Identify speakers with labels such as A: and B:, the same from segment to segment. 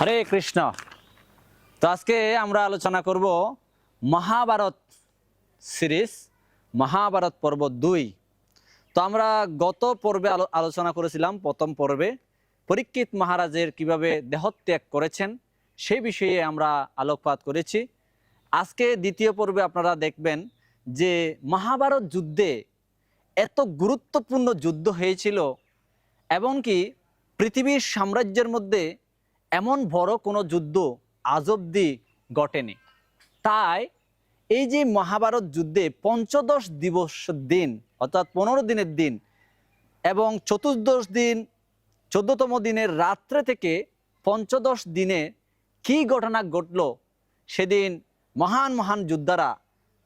A: হরে কৃষ্ণ। তো আজকে আমরা আলোচনা করব মহাভারত সিরিজ, মহাভারত পর্ব দুই। তো আমরা গত পর্বে আলো- আলোচনা করেছিলাম, প্রথম পর্বে। পরীক্ষিত মহারাজের কীভাবে দেহত্যাগ করেছেন সেই বিষয়ে আমরা আলোকপাত করেছি। আজকে দ্বিতীয় পর্বে আপনারা দেখবেন যে মহাভারত যুদ্ধে এত গুরুত্বপূর্ণ যুদ্ধ হয়েছিল, এমনকি পৃথিবীর সাম্রাজ্যের মধ্যে এমন বড় কোনো যুদ্ধ আজ অব্দি ঘটেনি। তাই এই যে মহাভারত যুদ্ধে পঞ্চদশ দিবস দিন, অর্থাৎ পনেরো দিনের দিন এবং চতুর্দশ দিন, চোদ্দতম দিনের রাত্রে থেকে পঞ্চদশ দিনে কি ঘটনা ঘটল, সেদিন মহান মহান যোদ্ধারা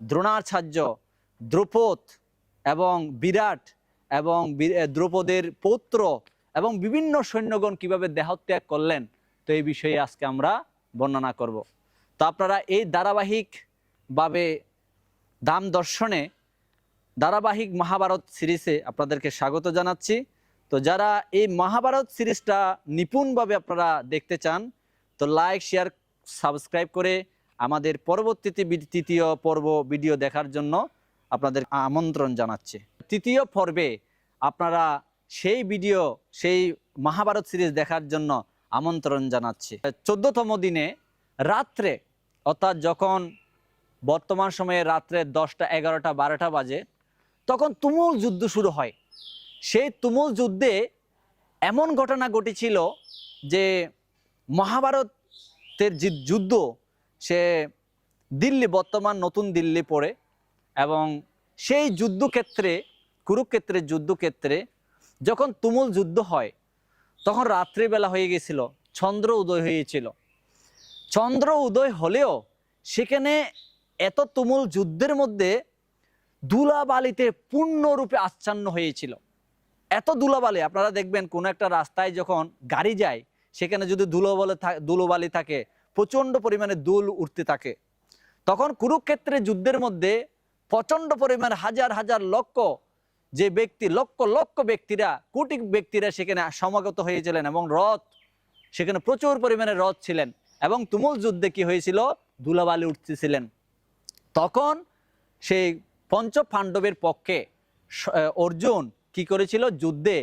A: দ্রোণাচার্য, দ্রৌপদ এবং বিরাট এবং দ্রৌপদের পৌত্র এবং বিভিন্ন সৈন্যগণ কীভাবে দেহত্যাগ করলেন তো এই বিষয়ে আজকে আমরা বর্ণনা করব। তো আপনারা এই ধারাবাহিকভাবে দাম দর্শনে ধারাবাহিক মহাভারত সিরিজে আপনাদেরকে স্বাগত জানাচ্ছি। তো যারা এই মহাভারত সিরিজটা নিপুণভাবে আপনারা দেখতে চান, তো লাইক, শেয়ার, সাবস্ক্রাইব করে আমাদের পরবর্তীতে তৃতীয় পর্ব ভিডিও দেখার জন্য আপনাদের আমন্ত্রণ জানাচ্ছে। তৃতীয় পর্বে আপনারা সেই ভিডিও, সেই মহাভারত সিরিজ দেখার জন্য আমন্ত্রণ জানাচ্ছি। চোদ্দতম দিনে রাত্রে, অর্থাৎ যখন বর্তমান সময়ে রাত্রে দশটা, এগারোটা, বারোটা বাজে, তখন তুমুল যুদ্ধ শুরু হয়। সেই তুমুল যুদ্ধে এমন ঘটনা ঘটেছিল যে মহাভারতের যে যুদ্ধ, সে দিল্লি, বর্তমান নতুন দিল্লি পড়ে এবং সেই যুদ্ধক্ষেত্রে, কুরুক্ষেত্রের যুদ্ধক্ষেত্রে যখন তুমুল যুদ্ধ হয় তখন রাত্রিবেলা হয়ে গেছিল। চন্দ্র উদয় হয়েছিল। চন্দ্র উদয় হলেও সেখানে এত তুমুল যুদ্ধের মধ্যে ধুলাবালিতে পূর্ণরূপে আচ্ছন্ন হয়েছিল। এত ধুলাবালি, আপনারা দেখবেন কোনো একটা রাস্তায় যখন গাড়ি যায়, সেখানে যদি ধুলোবালি ধুলোবালি থাকে, প্রচণ্ড পরিমাণে দুল উঠতে থাকে। তখন কুরুক্ষেত্রে যুদ্ধের মধ্যে প্রচণ্ড পরিমাণ হাজার হাজার লক্ষ যে ব্যক্তি, লক্ষ লক্ষ ব্যক্তিরা, কোটি ব্যক্তিরা সেখানে সমাগত হয়েছিলেন এবং রথ, সেখানে প্রচুর পরিমাণে রথ ছিলেন এবং তুমুল যুদ্ধে কি হয়েছিল? ধুলাবালি উঠতেছিলেন। তখন সেই পঞ্চ পাণ্ডবের পক্ষে অর্জুন কি করেছিল? যুদ্ধে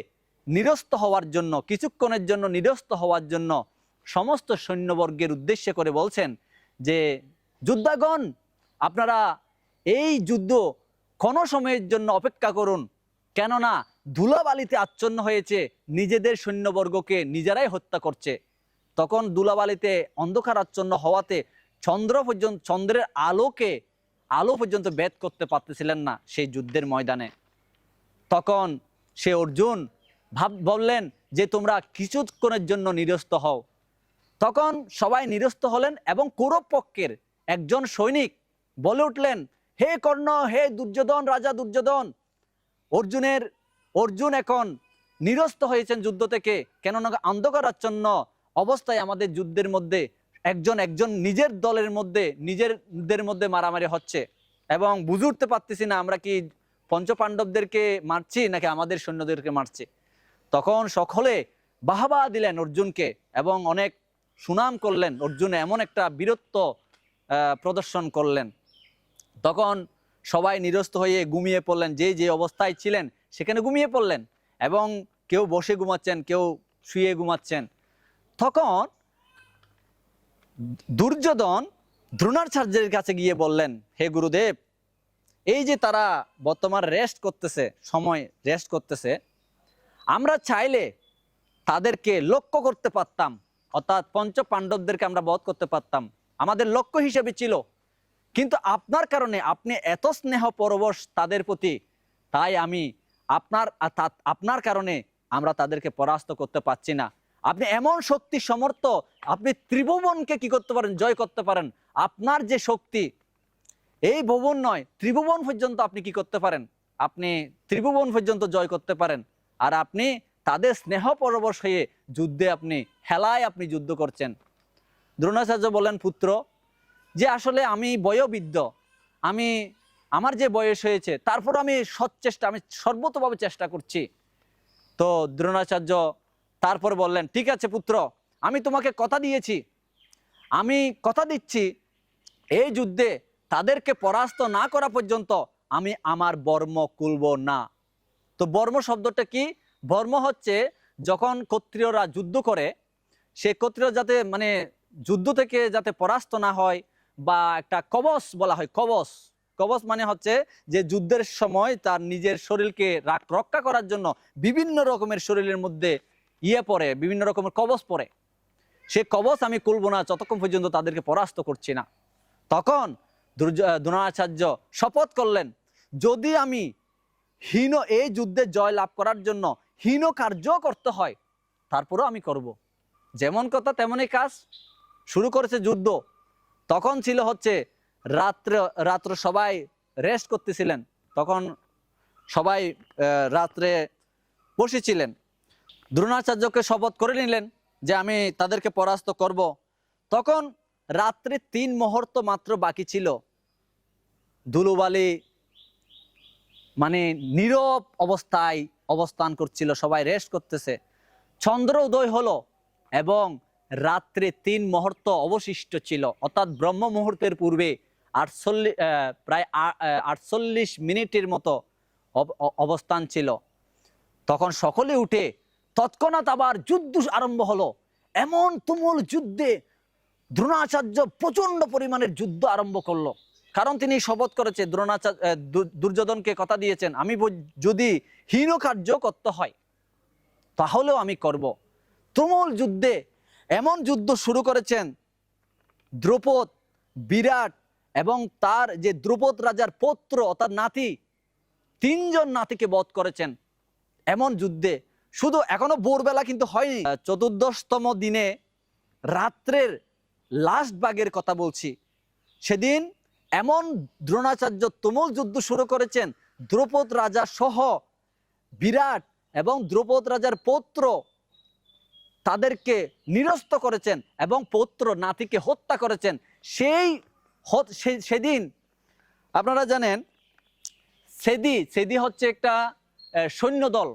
A: নিরস্ত হওয়ার জন্য, কিছুক্ষণের জন্য নিরস্ত হওয়ার জন্য সমস্ত সৈন্যবর্গের উদ্দেশ্যে করে বলছেন যে, যুদ্ধাগণ, আপনারা এই যুদ্ধ কোনো সময়ের জন্য অপেক্ষা করুন। কেননা ধুলাবালিতে আচ্ছন্ন হয়েছে নিজেদের সৈন্যবর্গকে নিজেরাই হত্যা করছে। তখন ধুলাবালিতে অন্ধকার আচ্ছন্ন হওয়াতে চন্দ্র পর্যন্ত, চন্দ্রের আলোকে, আলো পর্যন্ত বেদ করতে পারতেছিলেন না সেই যুদ্ধের ময়দানে। তখন সে অর্জুন ভাব, বললেন যে, তোমরা কিছুক্ষণের জন্য নিরস্ত হও। তখন সবাই নিরস্ত হলেন এবং কৌরব পক্ষের একজন সৈনিক বলে উঠলেন, হে কর্ণ, হে দুর্যোধন, রাজা দুর্যোধন অর্জুনের, অর্জুন এখন নিরস্ত হয়েছেন যুদ্ধ থেকে। কেননা অন্ধকারাচ্ছন্ন অবস্থায় আমাদের যুদ্ধের মধ্যে একজন একজন নিজের দলের মধ্যে, নিজেরদের মধ্যে মারামারি হচ্ছে। এবং বুঝে উঠতে পারতেছি না আমরা কি পঞ্চপাণ্ডবদেরকে মারছি নাকি আমাদের সৈন্যদেরকে মারছি। তখন সকলে বাহাবা দিলেন অর্জুনকে এবং অনেক সুনাম করলেন। অর্জুন এমন একটা বীরত্ব প্রদর্শন করলেন। তখন সবাই নিরস্ত হয়ে ঘুমিয়ে পড়লেন। যে যে অবস্থায় ছিলেন, সেখানে ঘুমিয়ে পড়লেন এবং কেউ বসে ঘুমাচ্ছেন, কেউ শুয়ে ঘুমাচ্ছেন। তখন দুর্যোধন দ্রোণাচার্যের কাছে গিয়ে বললেন, হে গুরুদেব, এই যে তারা বর্তমান রেস্ট করতেছে, সময় রেস্ট করতেছে, আমরা চাইলে তাদেরকে লক্ষ্য করতে পারতাম। অর্থাৎ পঞ্চ পাণ্ডবদেরকে আমরা বধ করতে পারতাম। আমাদের লক্ষ্য হিসেবে ছিল কিন্তু আপনার কারণে আপনি এত স্নেহ পরবশ তাদের প্রতি, তাই আমি আপনার আপনার কারণে আমরা তাদেরকে পরাস্ত করতে পারছি না। আপনি এমন শক্তি সমর্থ, আপনি ত্রিভুবনকে কি করতে পারেন, জয় করতে পারেন, আপনার যে শক্তি, এই ভুবন নয়, ত্রিভুবন পর্যন্ত আপনি কি করতে পারেন? আপনি ত্রিভুবন পর্যন্ত জয় করতে পারেন। আর আপনি তাদের স্নেহ পরবশ হয়ে যুদ্ধে আপনি, হেলায় আপনি যুদ্ধ করছেন। দ্রোণাচার্য বলেন, পুত্র যে আসলে আমি বয়োবৃদ্ধ, আমি, আমার যে বয়স হয়েছে তারপর আমি সচ্চেষ্টা আমি সর্বতভাবে চেষ্টা করছি। তো দ্রোণাচার্য তারপর বললেন, ঠিক আছে পুত্র, আমি তোমাকে কথা দিয়েছি। আমি কথা দিচ্ছি। এই যুদ্ধে তাদেরকে পরাস্ত না করা পর্যন্ত আমি আমার বর্ম কুলব না। তো বর্ম শব্দটা কি? বর্ম হচ্ছে যখন ক্ষত্রিয়রা যুদ্ধ করে, সে ক্ষত্রিয় যাতে মানে যুদ্ধ থেকে যাতে পরাস্ত না হয় বা একটা কবচ বলা হয়, কবচ। কবচ মানে হচ্ছে যে যুদ্ধের সময় তার নিজের শরীরকে রক্ষা করার জন্য বিভিন্ন রকমের শরীরের মধ্যে ইয়ে পড়ে, বিভিন্ন রকমের কবচ পড়ে। সে কবচ আমি খুলবো না, যতক্ষণ পর্যন্ত তাদেরকে পরাস্ত করছি না। তখন দ্রোণাচার্য শপথ করলেন, যদি আমি হীন এই যুদ্ধে জয় লাভ করার জন্য হীন কার্য করতে হয়, তারপরেও আমি করব। যেমন কথা, তেমনই কাজ। শুরু করেছে যুদ্ধ। তখন ছিল হচ্ছে রাত্রে, রাত্র সবাই রেস্ট করতেছিলেন। তখন সবাই রাত্রে বসেছিলেন। দ্রোণাচার্যকে শপথ করে নিলেন যে আমি তাদেরকে পরাস্ত করব। তখন রাত্রে তিন মুহূর্ত মাত্র বাকি ছিল। দুলুবালি মানে নীরব অবস্থায় অবস্থান করছিল, সবাই রেস্ট করতেছে। চন্দ্র উদয় হলো এবং রাত্রে তিন মুহূর্ত অবশিষ্ট ছিল। অর্থাৎ ব্রহ্ম মুহূর্তের পূর্বে আটচল্লিশ প্রায় আটচল্লিশ মিনিটের মতো অব- অবস্থান ছিল। তখন সকলে উঠে তৎক্ষণাৎ আবার যুদ্ধ আরম্ভ হলো। এমন তুমুল যুদ্ধে দ্রোণাচার্য প্রচণ্ড পরিমাণের যুদ্ধ আরম্ভ করল। কারণ তিনি শপথ করেছে, দ্রোণাচার্য দুর্যোধনকে কথা দিয়েছেন, আমি যদি হীন কার্য করতে হয়, তাহলেও আমি করব। তুমুল যুদ্ধে এমন যুদ্ধ শুরু করেছেন দ্রৌপদ, বিরাট এবং তার যে দ্রৌপদ রাজার পৌত্র অর্থাৎ নাতি, তিনজন নাতিকে বধ করেছেন এমন যুদ্ধে। শুধু এখনও ভোরবেলা কিন্তু হয়নি। চতুর্দশতম দিনে রাত্রের লাস্ট ভাগের কথা বলছি। সেদিন এমন দ্রোণাচার্য তুমুল যুদ্ধ শুরু করেছেন। দ্রৌপদ রাজা সহ বিরাট এবং দ্রৌপদ রাজার পৌত্র তাদেরকে নিরস্ত করেছেন এবং পৌত্র নাতিকে হত্যা করেছেন। সেই সেদিন, আপনারা জানেন, সেদি সেদি হচ্ছে একটা সৈন্যদল।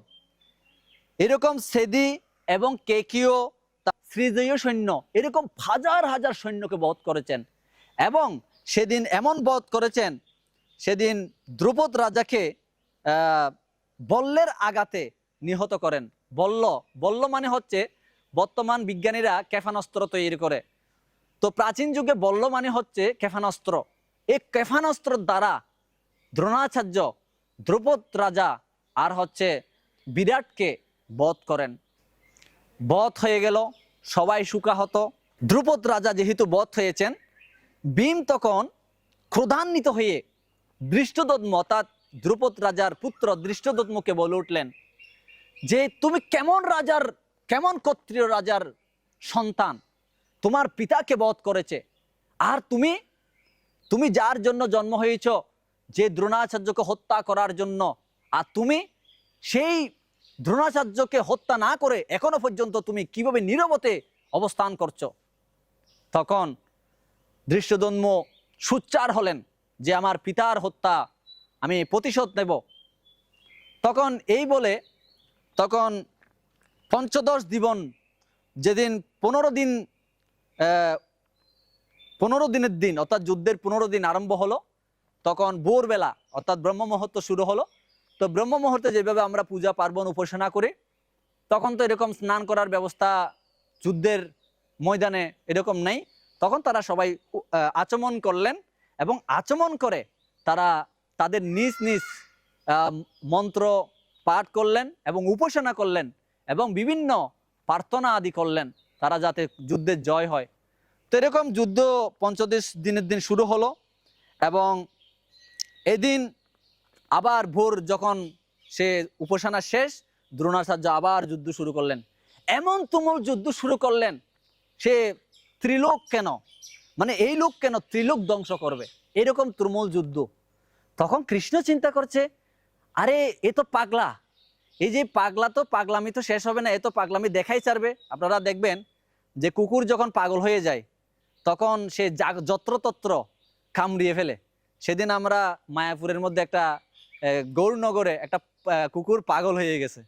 A: এরকম সেদি এবং কেকিও শ্রীজয়ী সৈন্য, এরকম হাজার হাজার সৈন্যকে বধ করেছেন। এবং সেদিন এমন বধ করেছেন, সেদিন দ্রুপদ রাজাকে বল্লের আঘাতে নিহত করেন। বল্ল বল্ল মানে হচ্ছে বর্তমান বিজ্ঞানীরা ক্যাফানস্ত্র তৈরি করে। তো প্রাচীন যুগে বল্ল মানে হচ্ছে ক্ষেপণাস্ত্র। এই ক্ষেপণাস্ত্র দ্বারা দ্রোণাচার্য দ্রৌপদ রাজা আর হচ্ছে বিরাটকে বধ করেন। বধ হয়ে গেল, সবাই সুকাহত। দ্রুপদ রাজা যেহেতু বধ হয়েছেন, ভীম তখন ক্রোধান্বিত হয়ে দৃষ্টদত্ম অর্থাৎ দ্রুপদ রাজার পুত্র দৃষ্টদত্মকে বলে উঠলেন যে, তুমি কেমন রাজার কেমন ক্ষত্রিয় রাজার সন্তান? তোমার পিতাকে বধ করেছে? আর তুমি? তুমি যার জন্য জন্ম হয়েছ, যে দ্রোণাচার্যকে হত্যা করার জন্য। আর তুমি? সেই দ্রোণাচার্যকে হত্যা না করে এখনও পর্যন্ত তুমি কীভাবে নীরবতে অবস্থান করছ? তখন দৃশ্যদন্ম সুচ্চার হলেন যে, আমার পিতার হত্যা আমি প্রতিশোধ নেব। তখন এই বলে, তখন পঞ্চদশ দিবন যেদিন পনেরো দিন পনেরো দিনের দিন, অর্থাৎ যুদ্ধের পনেরো দিন আরম্ভ হলো, তখন ভোরবেলা, অর্থাৎ ব্রহ্ম মুহূর্ত শুরু হলো। তো ব্রহ্ম মুহূর্তে যেভাবে আমরা পূজা, পার্বণ উপাসনা করি, তখন তো এরকম স্নান করার ব্যবস্থা যুদ্ধের ময়দানে এরকম নেই। তখন তারা সবাই আচমন করলেন এবং আচমন করে তারা তাদের নিজ নিজ মন্ত্র পাঠ করলেন এবং উপাসনা করলেন। এবং বিভিন্ন প্রার্থনা আদি করলেন তারা যাতে যুদ্ধের জয় হয়। তো এরকম যুদ্ধ পঞ্চদশ দিনের দিন শুরু হলো এবং এদিন আবার ভোর যখন সে উপাসনা শেষ, দ্রোণাচার্য আবার যুদ্ধ শুরু করলেন। এমন তুমুল যুদ্ধ শুরু করলেন সে ত্রিলোক কেন? মানে এই লোক কেন ত্রিলোক ধ্বংস করবে? এরকম তুমুল যুদ্ধ। তখন কৃষ্ণ চিন্তা করছে, আরে, এ তো পাগলা। এই যে পাগলা তো পাগলামি তো শেষ হবে না, এ তো পাগলামি দেখাই ছাড়বে। আপনারা দেখবেন যে কুকুর যখন পাগল হয়ে যায়, তখন সে যত্রতত্র কামড়িয়ে ফেলে। সেদিন আমরা মায়াপুরের মধ্যে একটা গৌরনগরে একটা কুকুর পাগল হয়ে গেছে।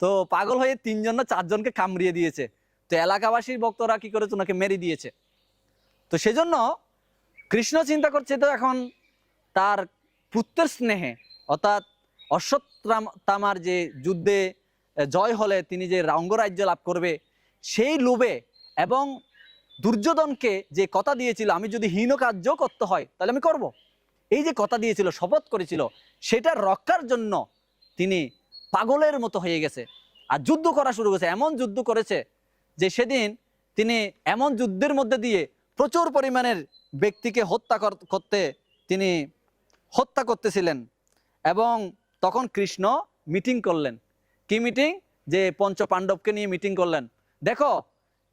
A: তো পাগল হয়ে তিনজন না চারজনকে কামড়িয়ে দিয়েছে। তো এলাকাবাসীর ভক্তরা কি করেছে? ওনাকে মেরে দিয়েছে। তো সেজন্য কৃষ্ণ চিন্তা করছে তো এখন তার পুত্রের স্নেহে, অর্থাৎ অশ্বত্থামার যে যুদ্ধে জয় হলে তিনি যে অঙ্গরাজ্য লাভ করবে, সেই লোভে এবং দুর্যোধনকে যে কথা দিয়েছিল, আমি যদি হীন কার্য করতে হয়, তাহলে আমি করব। এই যে কথা দিয়েছিল, শপথ করেছিল, সেটা রক্ষার জন্য তিনি পাগলের মতো হয়ে গেছে আর যুদ্ধ করা শুরু করেছে, এমন যুদ্ধ করেছে যে সেদিন তিনি এমন যুদ্ধের মধ্যে দিয়ে প্রচুর পরিমাণের ব্যক্তিকে হত্যা কর- করতে তিনি হত্যা করতেছিলেন এবং তখন কৃষ্ণ মিটিং করলেন। কি মিটিং যে পঞ্চ পাণ্ডবকে নিয়ে মিটিং করলেন। দেখো,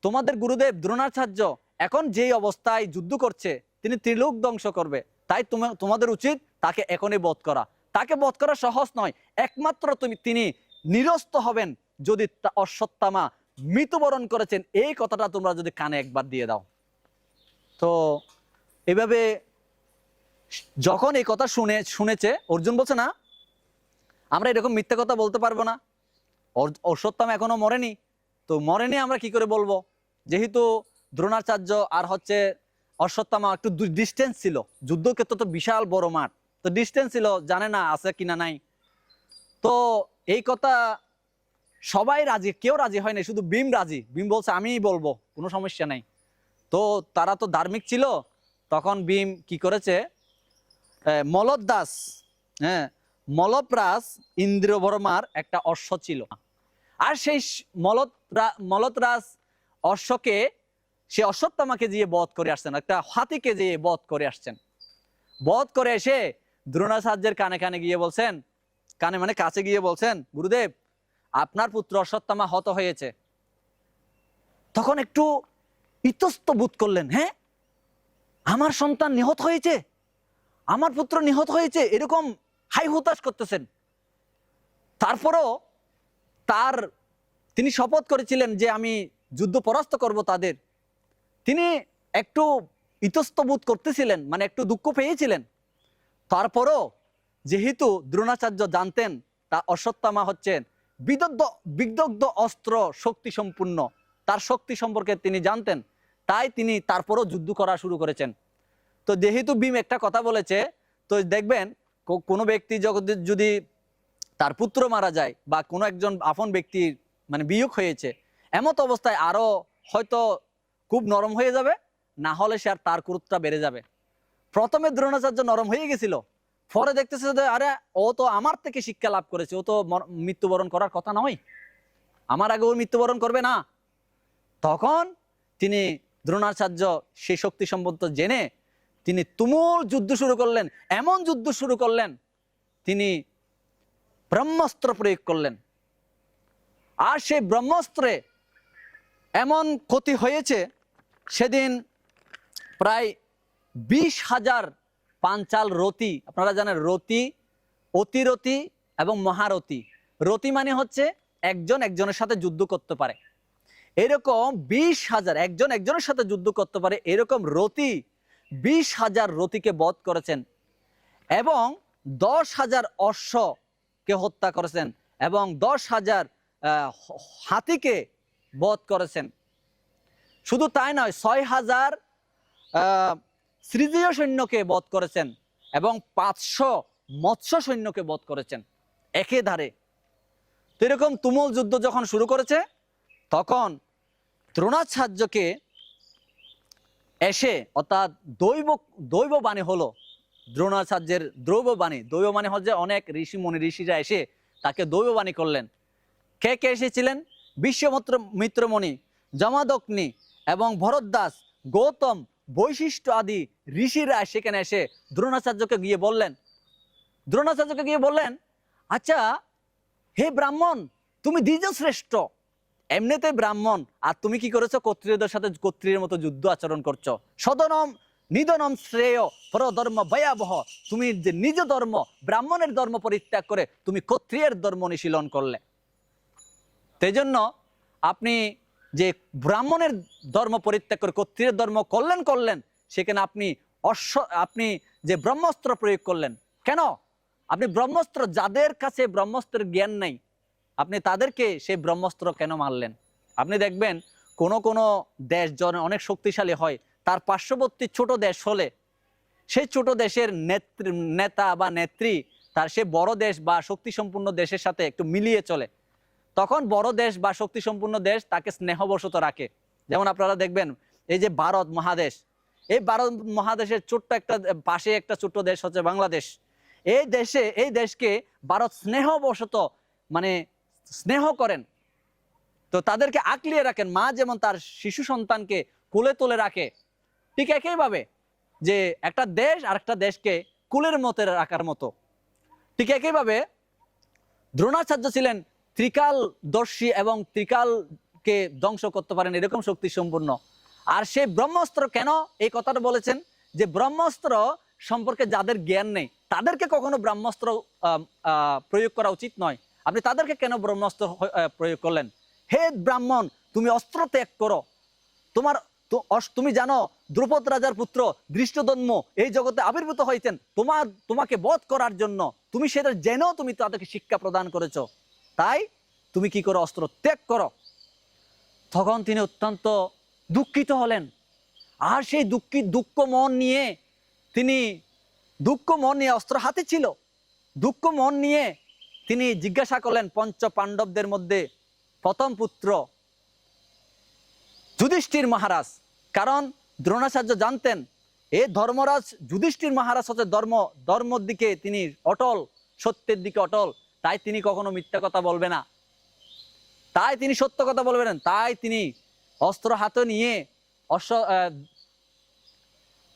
A: তোমাদের গুরুদেব দ্রোণাচার্য এখন যেই অবস্থায় যুদ্ধ করছে, তিনি ত্রিলোক ধ্বংস করবে। তাই তোমা- তোমাদের উচিত তাকে এখনই বধ করা। তাকে বধ করা সহজ নয়। একমাত্র তুমি, তিনি নিরস্ত হবেন যদি অশ্বত্থামা মৃত্যুবরণ করেছেন। এই কথাটা তোমরা যদি কানে একবার দিয়ে দাও। তো এভাবে যখন এই কথা শুনে, শুনেছে, অর্জুন বলছে না আমরা এরকম মিথ্যা কথা বলতে পারব না। অর- অশ্বত্থামা এখনও মরেনি। তো মরেনি আমরা কি করে বলব? যেহেতু দ্রোণাচার্য আর হচ্ছে অশ্বত্থামা একটু ডিস্টেন্স ছিল। যুদ্ধক্ষেত্র তো বিশাল বড় মাঠ। তো ডিস্টেন্স ছিল, জানে না আছে কিনা নাই। তো এই কথা সবাই রাজি, কেউ রাজি হয়নি শুধু ভীম রাজি। ভীম বলছে, আমিই বলব, কোনো সমস্যা নাই। তো তারা তো ধার্মিক ছিল। তখন ভীম কি করেছে? মলদ দাস হ্যাঁ মলপ্রাস ইন্দ্রবর্মার একটা অশ্ব ছিল। আর সেই স- মলত মলতরাজ অশ্বকে সে অশ্বত্থামাকে দিয়ে বধ করে আসছেন একটা হাতিকে দিয়ে বধ করে আসছেন, বধ করে এসে দ্রোণাচার্যের কানে কানে গিয়ে বলছেন, কানে মানে কাছে গিয়ে বলছেন, গুরুদেব, আপনার পুত্র অশ্বত্থামা হত হয়েছে। তখন একটু ইতস্ত বোধ করলেন হ্যাঁ আমার সন্তান নিহত হয়েছে, আমার পুত্র নিহত হয়েছে, এরকম হাই হুতাশ করতেছেন। তারপরও তার তিনি শপথ করেছিলেন যে আমি যুদ্ধ পরাস্ত করব তাদের। তিনি একটু ইতস্তবোধ করতেছিলেন মানে একটু দুঃখ পেয়েছিলেন। তারপরও যেহেতু দ্রোণাচার্য জানতেন, তা অশ্বত্থামা হচ্ছেন বিদগ্ধ বিদগ্ধ অস্ত্র শক্তি সম্পূর্ণ, তার শক্তি সম্পর্কে তিনি জানতেন, তাই তিনি তারপরও যুদ্ধ করা শুরু করেছেন। তো যেহেতু ভীম একটা কথা বলেছে, তো দেখবেন কোনো ব্যক্তি যদি তার পুত্র মারা যায় বা কোনো একজন আপন ব্যক্তির মানে বিয়োগ হয়েছে, এমত অবস্থায় আরও হয়তো খুব নরম হয়ে যাবে, না হলে সে আর তার ক্রোধটা বেড়ে যাবে। প্রথমে দ্রোণাচার্য নরম হয়ে গেছিল, পরে দেখতেছে যে, আরে, ও তো আমার থেকে শিক্ষা লাভ করেছে, ও তো মৃত্যুবরণ করার কথা নয়। আমার আগে ও মৃত্যুবরণ করবে না। তখন তিনি দ্রোণাচার্য সেই শক্তি সম্বন্ধ জেনে তিনি তুমুল যুদ্ধ শুরু করলেন, এমন যুদ্ধ শুরু করলেন, তিনি ব্রহ্মাস্ত্র প্রয়োগ করলেন। আর সেই ব্রহ্মাস্ত্রে এমন ক্ষতি হয়েছে, সেদিন প্রায় বিশ হাজার পাঞ্চাল রতি, আপনারা জানেন রতি, অতিরতি এবং মহারতি। রতি মানে হচ্ছে একজন একজনের সাথে যুদ্ধ করতে পারে। এরকম বিশ হাজার একজন একজনের সাথে যুদ্ধ করতে পারে, এরকম রতি বিশ হাজার রতিকে বধ করেছেন এবং দশ হাজার অশ্বকে হত্যা করেছেন এবং দশ হাজার হাতিকে বধ করেছেন। শুধু তাই নয়, ছয় হাজার সৃজীয় সৈন্যকে বধ করেছেন এবং পাঁচশো মৎস্য সৈন্যকে বধ করেছেন একে ধারে। তো এরকম তুমুল যুদ্ধ যখন শুরু করেছে, তখন দ্রোণাচার্যকে এসে অর্থাৎ দৈব দৈব বাণী হলো দ্রোণাচার্যের দ্রৈব বাণী দৈব বাণী হচ্ছে অনেক ঋষি, মুনি ঋষিরা এসে তাকে দৈব বাণী করলেন। কে কে এসেছিলেন? বিশ্বমিত্র, মিত্রমণি, জমাদগ্নি এবং ভরদ্দাস গৌতম, বৈশিষ্ট্য আদি ঋষিরা সেখানে এসে দ্রোণাচার্যকে গিয়ে বললেন। দ্রোণাচার্যকে গিয়ে বললেন আচ্ছা হে ব্রাহ্মণ, তুমি দ্বিজ শ্রেষ্ঠ এমনিতে ব্রাহ্মণ, আর তুমি কি করেছ? ক্ষত্রিয়দের সাথে ক্ষত্রিয়ের মতো যুদ্ধ আচরণ করছ। সদনম, নিদনম শ্রেয় পরধর্ম ভয়াবহ। তুমি যে নিজ ধর্ম, ব্রাহ্মণের ধর্ম পরিত্যাগ করে তুমি ক্ষত্রিয়ের ধর্ম অনুশীলন করলে। জন্য আপনি যে ব্রাহ্মণের ধর্ম পরিত্যাগ করে ক্ষত্রিয়ের ধর্ম করলেন করলেন, সেখানে আপনি অশ্ব, আপনি যে ব্রহ্মস্ত্র প্রয়োগ করলেন। কেন? আপনি ব্রহ্মস্ত্র, যাদের কাছে ব্রহ্মস্ত্রের জ্ঞান নেই আপনি তাদেরকে সেই ব্রহ্মস্ত্র কেন মারলেন? আপনি দেখবেন কোনো কোনো দেশ জন অনেক শক্তিশালী হয়, তার পার্শ্ববর্তী ছোট দেশ হলে সেই ছোট দেশের নেত্রী, নেতা বা নেত্রী তার সে বড় দেশ বা শক্তিসম্পন্ন দেশের সাথে একটু মিলিয়ে চলে। তখন বড় দেশ বা শক্তিসম্পন্ন দেশ তাকে স্নেহবশত রাখে। যেমন আপনারা দেখবেন এই যে ভারত মহাদেশ, এই ভারত মহাদেশের ছোট্ট একটা পাশে একটা ছোট্ট দেশ হচ্ছে বাংলাদেশ। এই দেশে, এই দেশকে ভারত স্নেহবশত মানে স্নেহ করেন, তো তাদেরকে আঁকলিয়ে রাখেন। মা যেমন তার শিশু সন্তানকে কোলে তুলে রাখে, ঠিক একইভাবে যে একটা দেশ আর একটা দেশকে কুলের মতে রাখার মতো, ঠিক একইভাবে দ্রোণাচার্য ছিলেন ত্রিকালদর্শী এবং ত্রিকালকে ধ্বংস করতে পারেন, এরকম শক্তি সম্পূর্ণ। আর সেই ব্রহ্মস্ত্র কেন এই কথাটা বলেছেন? যে ব্রহ্মস্ত্র সম্পর্কে যাদের জ্ঞান নেই, তাদেরকে কখনো ব্রহ্মস্ত্র প্রয়োগ করা উচিত নয়। আপনি তাদেরকে কেন ব্রহ্মাস্ত্র প্রয়োগ করলেন? হে ব্রাহ্মণ, তুমি অস্ত্র ত্যাগ করো। তোমার তুমি জানো, দ্রুপদ রাজার পুত্র দৃষ্টদন্ম এই জগতে আবির্ভূত হয়েছেন তোমার, তোমাকে বধ করার জন্য তুমি সেটা জেনেও তুমি তাদেরকে শিক্ষা প্রদান করেছ। তাই তুমি কি করো, অস্ত্র ত্যাগ করো? তখন তিনি অত্যন্ত দুঃখিত হলেন। আর সেই দুঃখী, দুঃখ মন নিয়ে তিনি, দুঃখ মন নিয়ে অস্ত্র হাতে ছিল। দুঃখ মন নিয়ে তিনি জিজ্ঞাসা করলেন পঞ্চ পাণ্ডবদের মধ্যে প্রথম পুত্র যুধিষ্ঠির মহারাজ। কারণ দ্রোণাচার্য জানতেন, এ ধর্মরাজ যুধিষ্ঠির মহারাজ হচ্ছে ধর্ম, ধর্মর দিকে তিনি অটল, সত্যের দিকে অটল। তাই তিনি কখনো মিথ্যা কথা বলবে না। তাই তিনি সত্য কথা বলবেন তাই তিনি অস্ত্র হাতে নিয়ে অশ্ব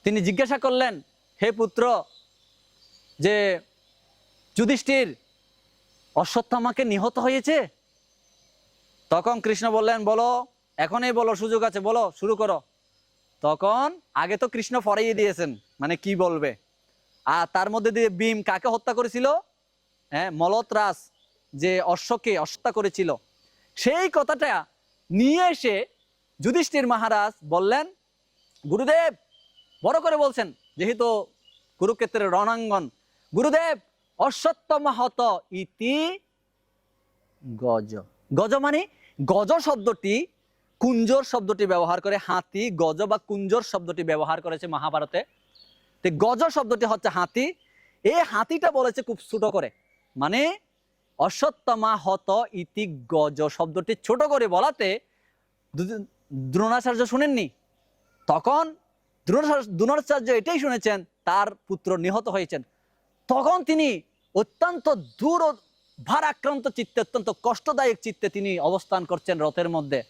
A: তিনি জিজ্ঞাসা করলেন, হে পুত্র, যে যুধিষ্ঠির অশ্বত্থামাকে নিহত হয়েছে? তখন কৃষ্ণ বললেন, বলো, এখনই বলো, সুযোগ আছে, বলো, শুরু করো। তখন আগে তো কৃষ্ণ ফরাইয়ে দিয়েছেন মানে কি বলবে? আর তার মধ্যে দিয়ে ভীম কাকে হত্যা করেছিল? হ্যাঁ মলতরাস যে অশ্বকে হত্যা করেছিল। সেই কথাটা নিয়ে এসে যুধিষ্ঠির মহারাজ বললেন, গুরুদেব, বড় করে বলছেন, যেহেতু কুরুক্ষেত্রের রণাঙ্গন, গুরুদেব অশ্বত্থমা হত ইতি গজ। গজ মানে গজ শব্দটি কুঞ্জর শব্দটি ব্যবহার করে, হাতি, গজ বা কুঞ্জর শব্দটি ব্যবহার করেছে মহাভারতে। তো গজ শব্দটি হচ্ছে হাতি। এই হাতিটা বলেছে খুব ছোট করে। মানে অশ্বত্থমা হত ইতি গজ শব্দটি ছোট করে বলাতে দ্রোণাচার্য শুনেননি। তখন দ্রোণাচার্য এটাই শুনেছেন, তার পুত্র নিহত হয়েছেন। তখন তিনি অত্যন্ত দূর ভারাক্রান্ত চিত্তে, অত্যন্ত কষ্টদায়ক চিত্তে তিনি অবস্থান করছেন রথের মধ্যে।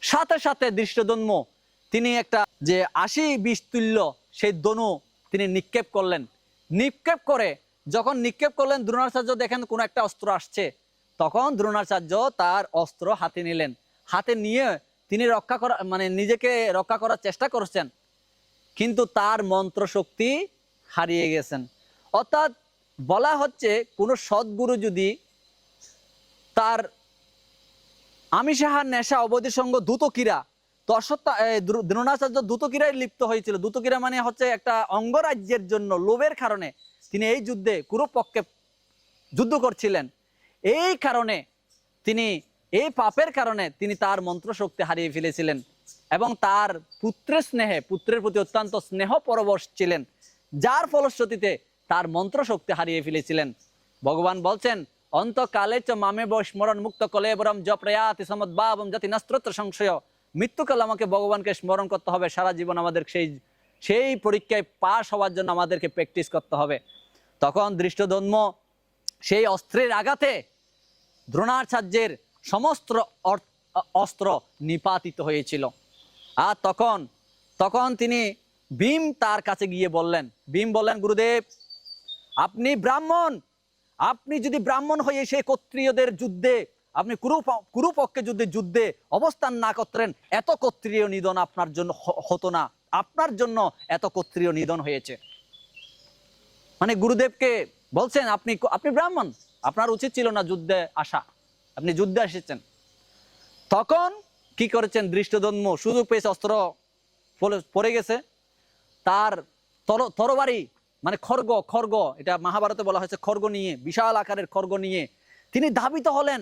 A: সাথে সাথে দৃষ্টদন্ম তিনি একটা যে আশি বিষ তুল্য সেই দনু তিনি নিক্ষেপ করলেন। নিক্ষেপ করে যখন নিক্ষেপ করলেন, দ্রোণাচার্য দেখেন কোনো একটা অস্ত্র আসছে। তখন দ্রোণাচার্য তার অস্ত্র হাতে নিলেন। হাতে নিয়ে তিনি রক্ষা করা মানে নিজেকে রক্ষা করার চেষ্টা করছেন। কিন্তু তার মন্ত্র শক্তি হারিয়ে গেছেন। অর্থাৎ বলা হচ্ছে কোনো সদ্গুরু যদি তার আমি সাহার নেশা অবধি সঙ্গ দ্রুতকিরা তো অশ্বত্থা এ, দ্রো- দ্রোণাচার্য দ্রুতকিরায় লিপ্ত হয়েছিল। দ্রুতকিরা মানে হচ্ছে একটা অঙ্গরাজ্যের জন্য লোভের কারণে তিনি এই যুদ্ধে কুরুপক্ষে যুদ্ধ করছিলেন। এই কারণে তিনি এই পাপের কারণে তিনি তার মন্ত্র শক্তি হারিয়ে ফেলেছিলেন এবং তার পুত্রের স্নেহে পুত্রের প্রতি অত্যন্ত স্নেহ পরবশ ছিলেন। যার ফলশ্রুতিতে তার মন্ত্র শক্তি হারিয়ে ফেলেছিলেন। ভগবান বলছেন, অন্তকালে চ মামে স্মরণ মুক্ত কলেবরম জপ্রয়াতি সমদ্ভাবম জাতি নস্ত্রোত্র সংশয়। মৃত্যুকাল আমাকে ভগবানকে স্মরণ করতে হবে, সারা জীবন আমাদের সেই সেই পরীক্ষায় পাশ হওয়ার জন্য আমাদেরকে প্র্যাকটিস করতে হবে। তখন দৃষ্টদন্ম সেই অস্ত্রের আঘাতে দ্রোণাচার্যের সমস্ত অস্ত্র নিপাতিত হয়েছিল। আর তখন তখন তিনি ভীম তার কাছে গিয়ে বললেন, ভীম বললেন, গুরুদেব আপনি ব্রাহ্মণ। আপনি যদি ব্রাহ্মণ হয়ে সেই ক্ষত্রিয়দের যুদ্ধে, আপনি কুরুপ কুরুপক্ষে যুদ্ধে যুদ্ধে অবস্থান না করতেন, এত ক্ষত্রিয় নিধন আপনার জন্য হতো না। আপনার জন্য এত ক্ষত্রিয় নিধন হয়েছে। মানে গুরুদেবকে বলছেন, আপনি আপনি ব্রাহ্মণ, আপনার উচিত ছিল না যুদ্ধে আসা। আপনি যুদ্ধে এসেছেন। তখন কি করেছেন দৃষ্টদন্ম সুযোগ পেয়েছে, অস্ত্র পড়ে গেছে। তার তর- তরবারি মানে খর্গ খর্গ, এটা মহাভারতে বলা হয়েছে খর্গ নিয়ে, বিশাল আকারের খর্গ নিয়ে। তিনি ধাবিত হলেন,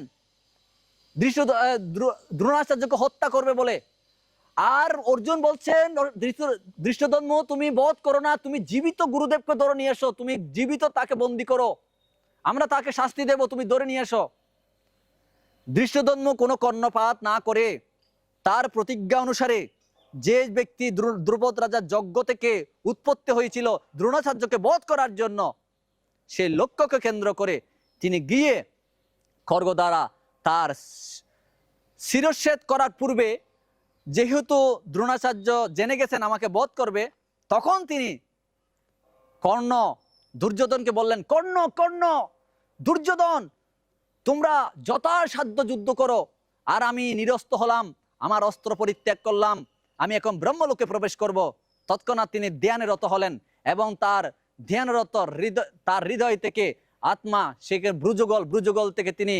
A: দৃশ্য দ্রোণাচার্যকে হত্যা করবে বলে। আর অর্জুন বলছেন দৃষ্টদম্ম তুমি বধ করো না, তুমি জীবিত গুরুদেবকে ধরে নিয়ে এসো, তুমি জীবিত তাকে বন্দি করো। আমরা তাকে শাস্তি দেব, তুমি ধরে নিয়ে এসো। দৃষ্টদম্ম কোনো কর্ণপাত না করে তার প্রতিজ্ঞা অনুসারে যে ব্যক্তি দ্রু- দ্রুপদ রাজার যজ্ঞ থেকে উৎপত্তি হয়েছিল দ্রোণাচার্যকে বধ করার জন্য, সে লক্ষ্যকে কেন্দ্র করে তিনি গিয়ে খর্গ দ্বারা তার শিরচ্ছেদ করার পূর্বে যেহেতু দ্রোণাচার্য জেনে গেছেন আমাকে বধ করবে, তখন তিনি কর্ণ দুর্যোধনকে বললেন, কর্ণ কর্ণ, দুর্যোধন, তোমরা যথাসাধ্য যুদ্ধ করো, আর আমি নিরস্ত হলাম, আমার অস্ত্র পরিত্যাগ করলাম আমি এখন ব্রহ্মলোকে প্রবেশ করব। তৎক্ষণাৎ তিনি ধ্যানরত হলেন এবং তার ধ্যানরত হৃদয়, তার হৃদয় থেকে আত্মা, সেখানে ব্রুজগল ব্রুজগল থেকে তিনি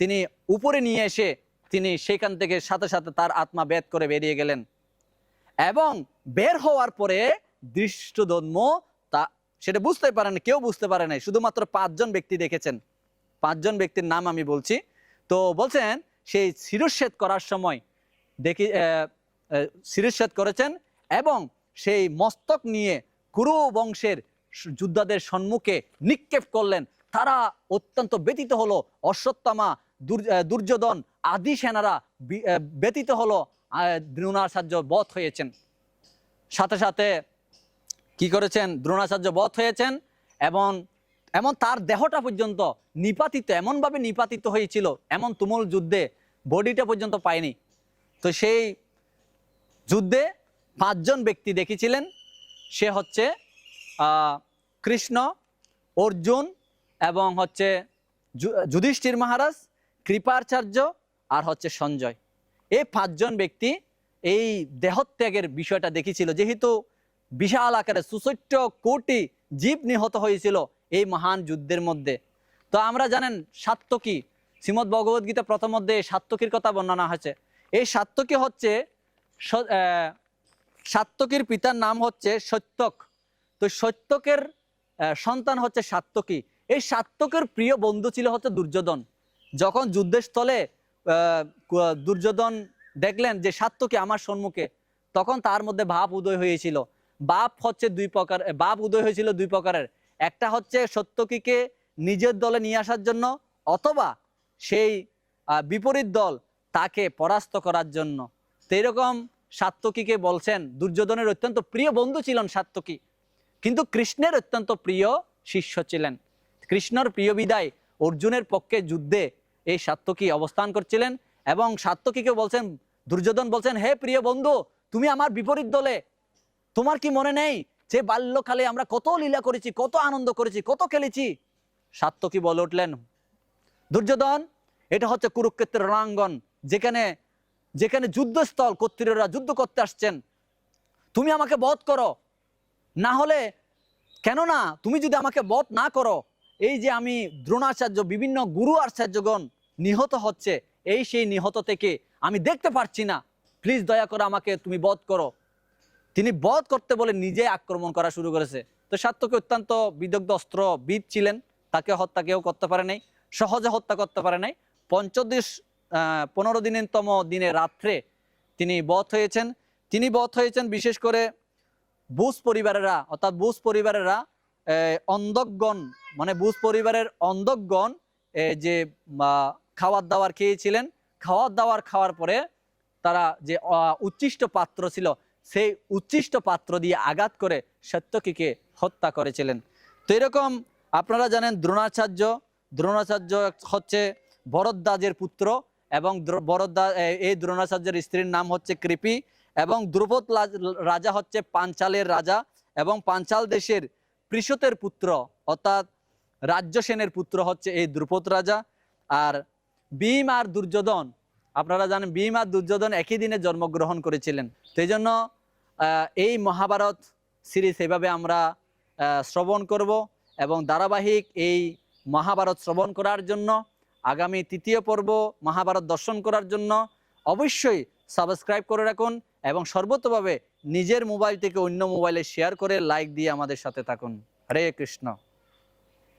A: তিনি উপরে নিয়ে এসে তিনি সেখান থেকে সাথে সাথে তার আত্মা বেদ করে বেরিয়ে গেলেন। এবং বের হওয়ার পরে দৃষ্টদন্ম তা, সেটা বুঝতে পারেন, কেউ বুঝতে পারে নাই। শুধুমাত্র পাঁচজন ব্যক্তি দেখেছেন। পাঁচজন ব্যক্তির নাম আমি বলছি। তো বলছেন, সেই শিরচ্ছেদ করার সময় দেখি আহ, করেছেন এবং সেই মস্তক নিয়ে কুরু বংশের যোদ্ধাদের সম্মুখে নিক্ষেপ করলেন। তারা অত্যন্ত ব্যতীত হলো। অশ্বত্থামা দুর- দুর্যোধন আদি সেনারা ব্যতীত হলো দ্রোণাচার্য বধ হয়েছেন। সাথে সাথে কি করেছেন? দ্রোণাচার্য বধ হয়েছেন এবং এমন তার দেহটা পর্যন্ত নিপাতিত এমনভাবে নিপাতিত হয়েছিল এমন তুমুল যুদ্ধে বডিটা পর্যন্ত পায়নি। তো সেই যুদ্ধে পাঁচজন ব্যক্তি দেখেছিলেন। সে হচ্ছে কৃষ্ণ, অর্জুন এবং হচ্ছে যুধিষ্ঠির মহারাজ, কৃপাচার্য আর হচ্ছে সঞ্জয়। এই পাঁচজন ব্যক্তি এই দেহত্যাগের বিষয়টা দেখেছিল। যেহেতু বিশাল আকারে সুষট্য কোটি জীব নিহত হয়েছিল এই মহান যুদ্ধের মধ্যে। তো আমরা জানেন সাত্তকী শ্রীমদ ভগবদ গীতা প্রথম এই সাত্তকীর কথা বর্ণনা হয়েছে। এই সাত্তকী হচ্ছে সাত্তকীর পিতার নাম হচ্ছে সত্যক। তো সত্যকের সন্তান হচ্ছে সাত্তকী। এই সাত্তকের প্রিয় বন্ধু ছিল হচ্ছে দুর্যোধন। যখন যুদ্ধের স্থলে দুর্যোধন দেখলেন যে সাত্তকী আমার সম্মুখে, তখন তার মধ্যে ভাব উদয় হয়েছিল। বাপ হচ্ছে দুই প্রকার বাপ উদয় হয়েছিল দুই প্রকারের। একটা হচ্ছে সত্যকীকে নিজের দলে নিয়ে আসার জন্য, অথবা সেই বিপরীত দল তাকে পরাস্ত করার জন্য। তো এরকম সাত্তকীকে বলছেন, দুর্যোধনের অত্যন্ত প্রিয় বন্ধু ছিলেন সাত্তকী কিন্তু কৃষ্ণের অত্যন্ত প্রিয় শিষ্য ছিলেন। কৃষ্ণর প্রিয় বিদায় অর্জুনের পক্ষে যুদ্ধে এই সাত্তকী অবস্থান করছিলেন এবং সাত্তকীকে বলছেন, দুর্যোধন বলছেন, হে প্রিয় বন্ধু, তুমি আমার বিপরীত দলে, তোমার কি মনে নেই যে বাল্যকালে আমরা কত লীলা করেছি, কত আনন্দ করেছি, কত খেলেছি? সাত্তকী বলে উঠলেন, দুর্যোধন, এটা হচ্ছে কুরুক্ষেত্রের রণাঙ্গন, যেখানে যেখানে যুদ্ধস্থল কর্তৃরা যুদ্ধ করতে আসছেন, তুমি আমাকে বধ করো। না হলে কেননা তুমি যদি আমাকে বধ না করো, এই যে আমি দ্রোণাচার্য, বিভিন্ন গুরু আচার্যগণ নিহত হচ্ছে, এই সেই নিহত থেকে আমি দেখতে পারছি না। প্লিজ দয়া করে আমাকে তুমি বধ করো। তিনি বধ করতে বলে নিজে আক্রমণ করা শুরু করেছে। তো সাত্যকে অত্যন্ত বিদগ্ধ অস্ত্র বিদ ছিলেন, তাকে হত্যা কেউ করতে পারে নাই, সহজে হত্যা করতে পারে নাই। পঞ্চদশ পনেরো দিনেরতম দিনে রাত্রে তিনি বধ হয়েছেন। তিনি বধ হয়েছেন বিশেষ করে বুশ পরিবারেরা, অর্থাৎ বুশ পরিবারেরা অন্ধকগণ মানে বুশ পরিবারের অন্ধকগণ যে খাবার দাবার খেয়েছিলেন, খাওয়ার দাওয়ার খাওয়ার পরে তারা যে উচ্ছিষ্ট পাত্র ছিল, সেই উচ্ছিষ্ট পাত্র দিয়ে আঘাত করে সত্যকীকে হত্যা করেছিলেন। তো এরকম আপনারা জানেন দ্রোণাচার্য দ্রোণাচার্য হচ্ছে ভরদ্বাজের পুত্র এবং এ- এই দ্রোণাচার্যের স্ত্রীর নাম হচ্ছে কৃপি এবং দ্রুপদ রাজা হচ্ছে পাঞ্চালের রাজা এবং পাঞ্চাল দেশের পৃষতের পুত্র, অর্থাৎ রাজ্যসেনের পুত্র হচ্ছে এই দ্রুপদ রাজা। আর ভীম আর দুর্যোধন, আপনারা জানেন ভীম আর দুর্যোধন একই দিনে জন্মগ্রহণ করেছিলেন। সেই জন্য এই মহাভারত সিরিজ এভাবে আমরা শ্রবণ করব এবং ধারাবাহিক এই মহাভারত শ্রবণ করার জন্য আগামী তৃতীয় পর্ব মহাভারত দর্শন করার জন্য অবশ্যই সাবস্ক্রাইব করে রাখুন এবং সর্বতভাবে নিজের মোবাইল থেকে অন্য মোবাইলে শেয়ার করে লাইক দিয়ে আমাদের সাথে থাকুন। হরে কৃষ্ণ।